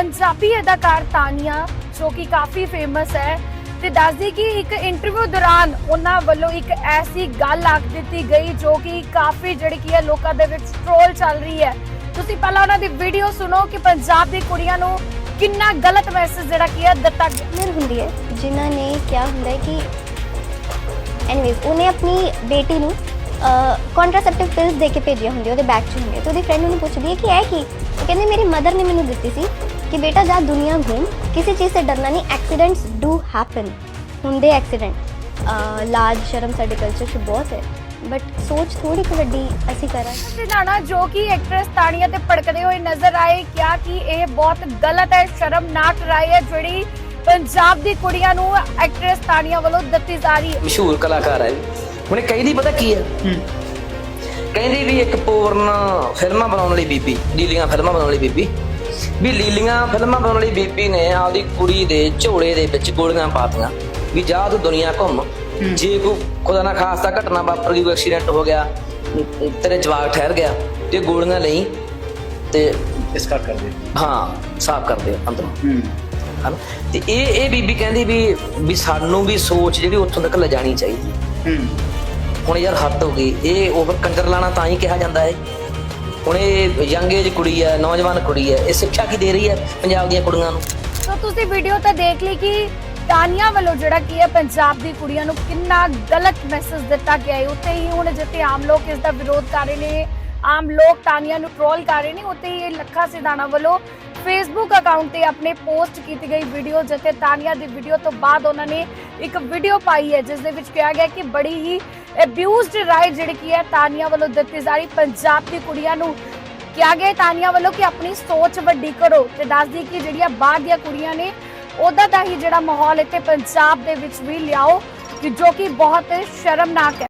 ਪੰਜਾਬੀ ਅਦਾਕਾਰ ਤਾਨੀਆ ਜੋ ਕਿ ਕਾਫੀ ਫੇਮਸ ਹੈ ਤੇ ਦੱਸਦੀ ਕਿ ਇੱਕ ਇੰਟਰਵਿਊ ਦੌਰਾਨ ਉਹਨਾਂ ਵੱਲੋਂ ਇੱਕ ਐਸੀ ਗੱਲ ਆਖ ਦਿੱਤੀ ਗਈ ਜੋ ਕਿ ਕਾਫੀ ਜਿਹੜੀ ਕੀ ਹੈ ਲੋਕਾਂ ਦੇ ਵਿੱਚ ਟ੍ਰੋਲ ਚੱਲ ਰਹੀ ਹੈ ਤੁਸੀਂ ਪਹਿਲਾਂ ਉਹਨਾਂ ਦੀ ਵੀਡੀਓ ਸੁਣੋ ਕਿ ਪੰਜਾਬ ਦੀ ਕੁੜੀਆਂ ਨੂੰ ਕਿੰਨਾ ਗਲਤ ਮੈਸੇਜ ਜਿਹੜਾ ਕੀ ਹੈ ਦਿੱਤਾ ਗਿਆ ਹੁੰਦੀ ਹੈ ਜਿਨ੍ਹਾਂ ਨੇ ਕਿਹਾ ਹੁੰਦਾ ਹੈ ਕਿ ਐਨੀਵੇਜ਼ ਉਹਨੇ ਆਪਣੀ ਬੇਟੀ ਨੂੰ ਕੰਟਰਾਸੈਪਟਿਵ ਪਿਲਸ ਦੇ ਕੇ ਭੇਜੀਆਂ ਹੁੰਦੀਆਂ ਉਹਦੇ ਬੈਗ 'ਚ ਹੁੰਦੀਆਂ ਤੇ ਉਹਦੀ ਫਰੈਂਡ ਉਹਨੂੰ ਪੁੱਛਦੀ ਹੈ ਕਿ ਇਹ ਕੀ ਉਹ ਕਹਿੰਦੀ ਮੇਰੀ ਮਦਰ ਨੇ ਮੈਨੂੰ ਦਿੱਤੀ ਸੀ ਕਿ ਬੇਟਾ ਜਾ ਦੁਨੀਆ ਘੂਮ ਕਿਸੇ ਚੀਜ਼ ਸੇ ਡਰਨਾ ਨਹੀਂ ਐਕਸੀਡੈਂਟਸ ਡੂ ਹੈਪਨ ਹੁੰਦੇ ਐਕਸੀਡੈਂਟ ਲਾਜ ਸ਼ਰਮ ਸਾਡੇ ਕਲਚਰ 'ਚ ਬਹੁਤ ਹੈ। ਬਟ ਸੋਚ ਥੋੜੀ ਕੁ ਵੱਡੀ ਅਸੀਂ ਕਰਾਂ ਸਿਧਾਣਾ ਜੋ ਕਿ ਐਕਟਰੈਸ ਤਾਨੀਆ ਤੇ ਭੜਕਦੇ ਹੋਏ ਨਜ਼ਰ ਆਏ ਕਿਹਾ ਕਿ ਇਹ ਬਹੁਤ ਗਲਤ ਹੈ ਸ਼ਰਮਨਾਕ ਰਾਏ ਹੈ ਜਿਹੜੀ ਪੰਜਾਬ ਦੀ ਕੁੜੀਆਂ ਨੂੰ ਐਕਟਰੈਸ ਤਾਨੀਆ ਵੱਲੋਂ ਦਿੱਤੀ ਜਾ ਰਹੀ ਹੈ। ਮਸ਼ਹੂਰ ਕਲਾਕਾਰ ਹੈ ਹੁਣ ਇਹ ਕਹਿੰਦੀ ਪਤਾ ਕੀ ਹੈ? ਕਹਿੰਦੀ ਵੀ ਇੱਕ ਪੂਰਨ ਫਿਲਮਾਂ ਬਣਾਉਣ ਵਾਲੀ ਬੀਬੀ ਲੀਲੀਆਂ ਫਿਲਮਾਂ ਬਣਾਉਣ ਵਾਲੀ ਬੀਬੀ। ਵੀ ਲੀਲੀਆਂ ਫਿਲਮਾਂ ਬਣਾਉਣ ਵਾਲੀ ਬੀਬੀ ਨੇ ਆਪਦੀ ਕੁੜੀ ਦੇ ਝੋਲੇ ਦੇ ਵਿੱਚ ਗੋਲੀਆਂ ਪਾਤੀਆਂ। ਵੀ ਜਾ ਤੂੰ ਦੁਨੀਆ ਘੁੰਮ। ਜੇ ਕੋ ਖੁਦਾ ਨਾ ਖਾਸਤਾ ਘਟਨਾ ਵਾਪਰ ਗਈ ਐਕਸੀਡੈਂਟ ਹੋ ਗਿਆ ਤੇਰੇ ਜਵਾਕ ਠਹਿਰ ਗਿਆ ਤੇ ਗੋਲੀਆਂ ਲਈ ਤੇ ਇਸ ਕਰ ਕਰਦੇ ਹਾਂ ਸਾਫ਼ ਕਰ ਦੇ ਅੰਦਰੋਂ। ਹੂੰ। ਹਨਾ? ਤੇ ਇਹ ਇਹ ਬੀਬੀ ਕਹਿੰਦੀ ਵੀ ਵੀ ਸਾਨੂੰ ਵੀ ਸੋਚ ਜਿਹੜੀ ਉੱਥੋਂ ਤੱਕ ਲਿਜਾਣੀ ਚਾਹੀਦੀ। ਹੂੰ। ਹੁਣ ਯਾਰ ਹੱਦ ਹੋ ਗਈ। ਇਹ ਓਵਰ ਕੰਜਰ ਲਾਣਾ ਤਾਂ ਹੀ ਕਿਹਾ ਜਾਂਦਾ ਹੈ ਹੁਣ ਇਹ ਯੰਗ ਏਜ ਕੁੜੀ ਹੈ ਨੌਜਵਾਨ ਕੁੜੀ ਹੈ ਇਹ ਸਿੱਖਿਆ ਕੀ ਦੇ ਰਹੀ ਹੈ ਪੰਜਾਬ ਦੀਆਂ ਕੁੜੀਆਂ ਨੂੰ? ਸੋ ਤੁਸੀਂ ਵੀਡੀਓ ਤਾਂ ਦੇਖ ਲਈ ਕਿ ਤਾਨੀਆ ਵੱਲੋਂ ਜਿਹੜਾ ਕੀ ਹੈ ਪੰਜਾਬ ਦੀ ਕੁੜੀਆਂ ਨੂੰ ਕਿੰਨਾ ਗਲਤ ਮੈਸੇਜ ਦਿੱਤਾ ਗਿਆ ਹੈ। ਉੱਤੇ ਹੀ ਹੁਣ ਜਿੱਥੇ ਆਮ ਲੋਕ ਇਸ ਦਾ ਵਿਰੋਧ ਕਰ ਰਹੇ ਨੇ, ਆਮ ਲੋਕ ਤਾਨੀਆ ਨੂੰ ਟ੍ਰੋਲ ਕਰ ਰਹੇ ਨੇ ਉੱਤੇ ਹੀ ਇਹ ਲੱਖਾ ਸਿਧਾਣਾ ਵੱਲੋਂ ਫੇਸਬੁੱਕ ਅਕਾਊਂਟ ਤੇ ਆਪਣੇ ਪੋਸਟ ਕੀਤੀ ਗਈ ਵੀਡੀਓ ਜਿੱਥੇ ਤਾਨੀਆ ਦੀ ਵੀਡੀਓ ਤੋਂ ਬਾਅਦ ਉਹਨਾਂ ਨੇ ਇੱਕ ਵੀਡੀਓ ਪਾਈ ਹੈ, ਜਿਸ ਦੇ ਵਿੱਚ ਕਿਹਾ ਗਿਆ ਕਿ ਬੜੀ ਹੀ ਅਬਿਊਜ਼ਡ ਰਾਈਟ ਜਿਹੜੀ ਕੀ ਹੈ, ਤਾਨੀਆ ਵੱਲੋਂ ਦਿੱਤੀ ਜਾ ਰਹੀ ਪੰਜਾਬ ਦੀ ਕੁੜੀਆਂ ਨੂੰ। ਕਿਹਾ ਗਿਆ ਤਾਨੀਆ ਵੱਲੋਂ ਕਿ ਆਪਣੀ ਸੋਚ ਵੱਡੀ ਕਰੋ ਤੇ ਦੱਸਦੀ ਕਿ ਜਿਹੜੀਆਂ ਬਾਹਰ ਦੀਆਂ ਕੁੜੀਆਂ ਨੇ, ਉਹਦਾ ਦਾ ਹੀ ਜਿਹੜਾ ਮਾਹੌਲ ਇੱਥੇ ਪੰਜਾਬ ਦੇ ਵਿੱਚ ਵੀ ਲਿਆਓ, ਕਿ ਜੋ ਕਿ ਬਹੁਤ ਸ਼ਰਮਨਾਕ ਹੈ।